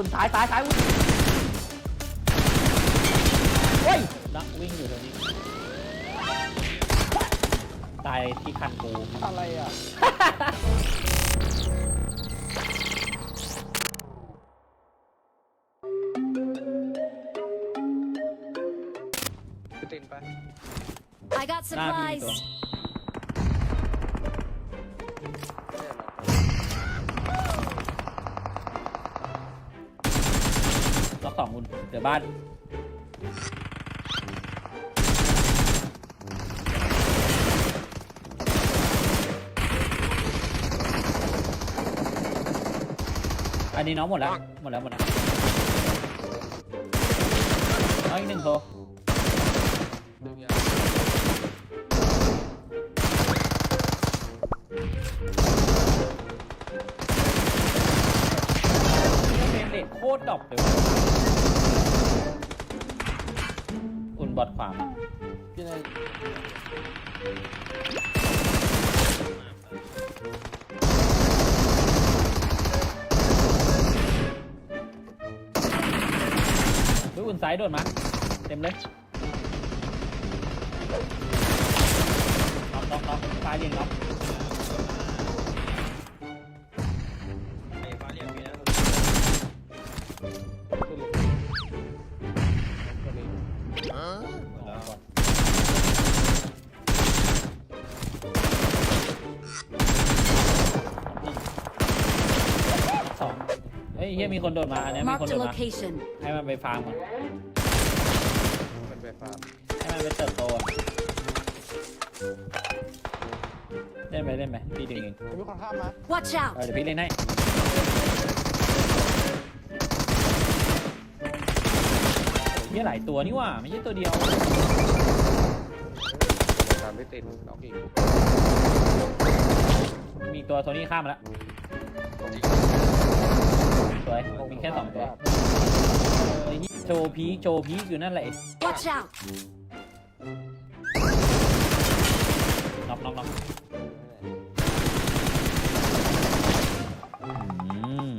ายซ้ายซ้ายอุ้ยเฮ้ยนักวิ่งอยู่ตรงนี้ ตายที่คันกูอะไรอะคือตินไป I got หน้าพี่ตัว สองคุณเดี๋ยวบ้านอันนี้น้องหมดแล้ว หมดแล้ว หมดแล้วน้องอีกหนึ่งโทรโคตรดอปเลยวะ ดขวามพี่นายดูอุ่นซ้ายโดดมา เต็มเลยล็อกล็อกล็อกซ้ายเรียงล็อก เฮ้ยเฮียมีคนโดดมาอันเนี้ยมีคน Marked โด a ดมา location. ให้มันไปฟาร์มก่อนมันไปฟาร์มให้มันไปเติบโตก่อนเล่นไปเล่นไปพี่ดึงเองมีคนข้ามมา Watch เออ out. เดี๋ยวพี่เล่นให้เฮียหลายตัวนี่หว่าไม่ใช่ตัวเดียวฟาร์มไม่ตินน้องอีกมีตัวโทนี่ข้ามมาแล้ว สวยมีแค่สองตัวไอ้นี่โจพีคโจพีคอยู่นั่นแหละไอ้ Watch out. น็อกน็อกน็อกอืม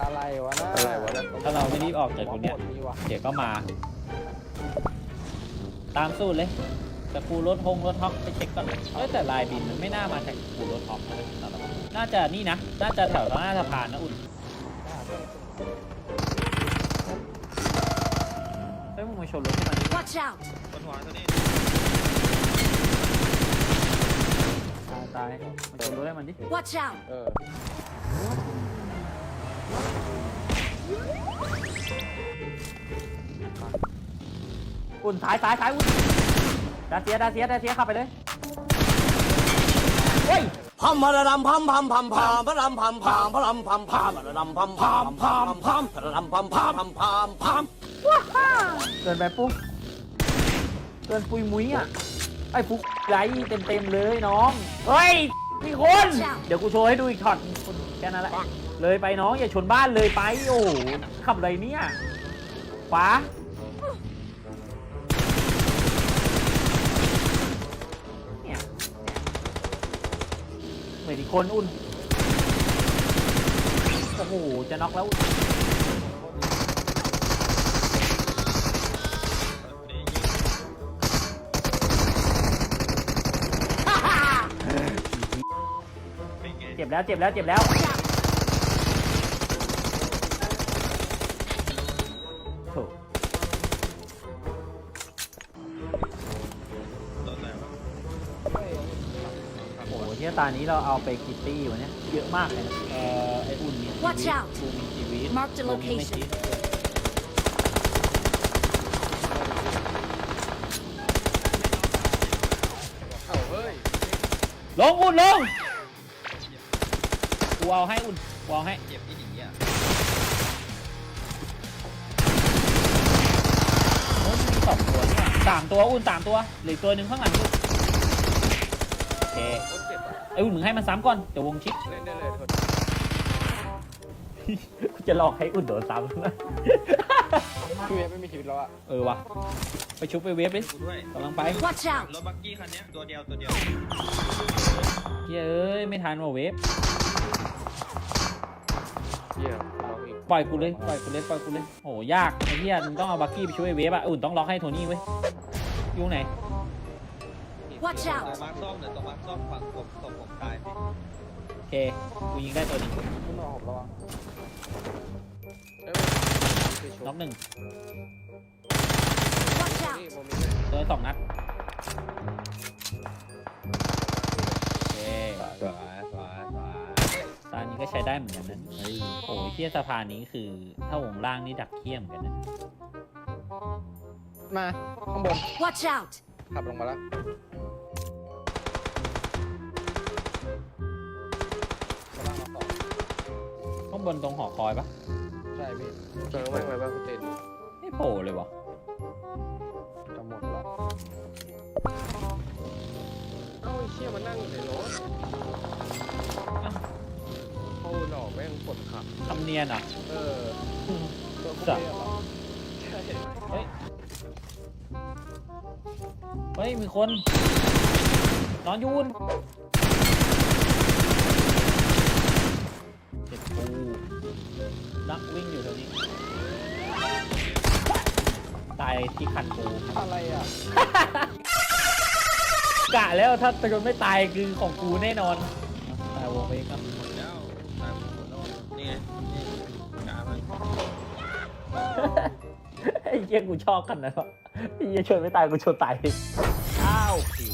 อะไรวะน่าอะไรวะนะถ้าเราไม่รีบออกจากตรงเนี้ยหมดมีวะเดี๋ยวก็มา ตามสู้เลยแต่กูรถฮงรถฮอกไปเช็คก่อนเอ้ยแต่ลายบินมันไม่น่ามาจากกูรถฮอกนะสำหรับน่าจะนี่นะ น่าจะแถวหน้าสะพานนะอุ่น เฮ้ยมึงมาชนรถที่มันดิ Watch out. บนหัวตัวนี้ตายตายมาชนรถให้มันดิ Watch out. เอออุ่นซ้ายซ้ายซ้ายอุ่นดาเซียดาเซียดาเซียขับไปเลยเฮ้ย พัมพะระดำพัมพัมพัมพามพะรำพัมพามพะรำพัมพามพะระดำพัมพามพามพามพะระดำพัมพามพัมพามพามเกินไปปุ๊บเกินปุยมุ้ยอะไอ้ฟุกไรเต็มเต็มๆเลยน้องเฮ้ยมีคน เดี๋ยวกูโชว์ให้ดูอีกช็อตคนแค่นั้นแหละเลยไปน้องอย่าชนบ้านเลยไปโอ้โหขับอะไรเนี่ยขวา เหมือนอีกคนอุ่น โอ้โห จะน็อกแล้ว เจ็บแล้ว เจ็บแล้ว เจ็บแล้ว โอ้โหที่ตานี้เราเอาไปกิตตี้วันนี้เยอะมากเลยนะเอ่อไออุ่นมีชีวิต Watch out กูมีชีวิต Marked a ผมยังไม่ location ชีวิตเอ้าเฮ้ยลงอุ่นลงกูเอาให้อุ่นกูเอาให้เจ็บที่หนีอะโอ้ยมีสองตัวเนี่ยสามตัวอุ่นสามตัวเหลืออกตัวหนึ่งข้างหลังกูโอเค โคตรเจ็บอะ ไออุ่นมึงให้มันซ้ำก่อนเดี๋ยววงชิปเล่นได้เลยทนกูจะหลอกให้อุ่นโดนซ้ำนะพี่เวฟไม่มีชีวิตแล้วอะเออว่ะไปชุบไปเวฟดิกูด้วยกำลังไป Watch out. รถบักกี้คันเนี้ยตัวเดียวตัวเดียวเฮ้ยเอ้ยไม่ทันว่ะเวฟเยี่ยมน้องอีกปล่อยกูเลยปล่อยกูเลยปล่อยกูเลยโอ้ยากไอ้เหี้ยมึงต้องเอาบักกี้ไปช่วยเวฟอะอุ่นต้องล็อกให้โทนี่เว้ยอยุ่งไหน Watch ตัว out! มาร์คส้มเนี่ยตัวมาร์คส้มฝั่งผมตรงผมตายพี่โอเคกูยิงได้ตัวหนึงขึ้นมาผมระวังเอ้ยพี่ชุบน็อกหนึ่ง Watch นี่ out! โมมิเนี่ยตัวสองนัดโอเคสวยสวยสวยตอนนี้ก็ใช้ได้เหมือนกันนะโอ้ยเทียสะพานนี้คือ ถ้าวงล่างนี่ดักเขี้ยมอนกันนะ มา ข้างบน Watch out! ขับลงมาแล้ว บนตรงหอคอยปะใช่พี่เจอแม่งเลยว่าคุณเจนไม่โผล่เลยวะจะหมดแล้วเอ้าไอ้เชี่ยมันนั่งอยู่ในรถเขาหลอกแม่งกดขับ ทำเนียนอะ เออตัวผู้จ้ะเล่นเหรอใช่เฮ้ย เฮ้ย มีคน นอนอยูนเจ็บ ปูนักวิ่งอยู่แถวนี้ ตายที่คันปู อะไรอะ กะแล้วถ้าตะกนไม่ตายคือของกูแน่นอนตายวงไปครับหมดแล้วตายหมดแล้วนี่ไงนี่กามันไอ้เหี้ยกูชอบกันนะวะไอ้เหี้ยชนไม่ตายกูชนตายอ้าวผิว